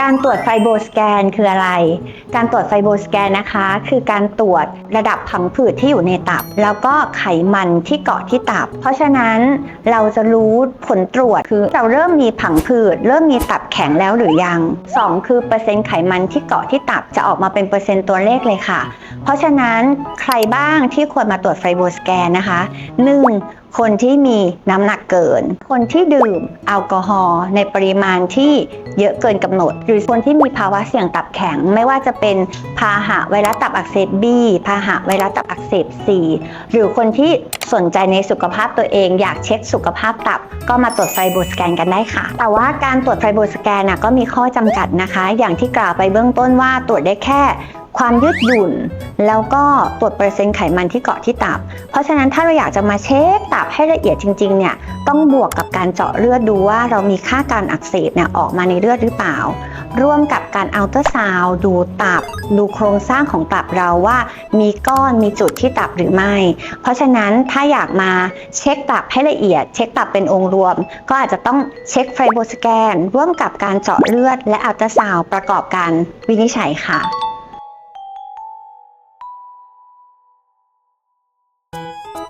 การตรวจไฟโบสแกนคืออะไร การตรวจไฟโบสแกนนะคะ คือการตรวจระดับผังผืดที่อยู่ในตับ แล้วก็ไขมันที่เกาะที่ตับ เพราะฉะนั้นเราจะรู้ผลตรวจคือเราเริ่มมีผังผืด เริ่มมีตับแข็งแล้วหรือยัง 2 คือเปอร์เซ็นต์ไขมันที่เกาะที่ตับจะออกมาเป็นเปอร์เซ็นต์ตัวเลขเลยค่ะ เพราะฉะนั้นใครบ้างที่ควรมาตรวจไฟโบสแกนนะคะ 1. คนที่มีน้ำหนักเกิน คนที่ดื่มแอลกอฮอล์ในปริมาณที่เยอะเกินกำหนด หรือคนที่มีภาวะเสี่ยงตับแข็ง ไม่ว่าจะเป็นพาหะไวรัสตับอักเสบ B พาหะไวรัสตับอักเสบ C หรือคนที่สนใจในสุขภาพตัวเอง อยากเช็คสุขภาพตับ ก็มาตรวจไฟโบสแกนกันได้ค่ะ แต่ว่าการตรวจไฟโบสแกนนะก็มีข้อจำกัดนะคะ อย่างที่กล่าวไปเบื้องต้นว่าตรวจได้แค่ ความยืดหยุ่น แล้วก็ตรวจเปอร์เซ็นต์ไขมันที่เกาะที่ตับ เพราะฉะนั้นถ้าเราอยากจะมาเช็คตับให้ละเอียดจริงๆเนี่ยต้องบวกกับการเจาะเลือดดูว่าเรามีค่าการอักเสบเนี่ยออกมาในเลือดหรือเปล่า ร่วมกับการอัลตราซาวด์ดูตับ ดูโครงสร้างของตับเราว่า มีก้อนมีจุดที่ตับหรือไม่ เพราะฉะนั้นถ้าอยากมาเช็คตับให้ละเอียด เช็คตับเป็นองค์รวม ก็อาจจะต้องเช็คไฟโบสแกน ร่วมกับการเจาะเลือดและอัลตราซาวด์ประกอบการวินิจฉัยค่ะ Música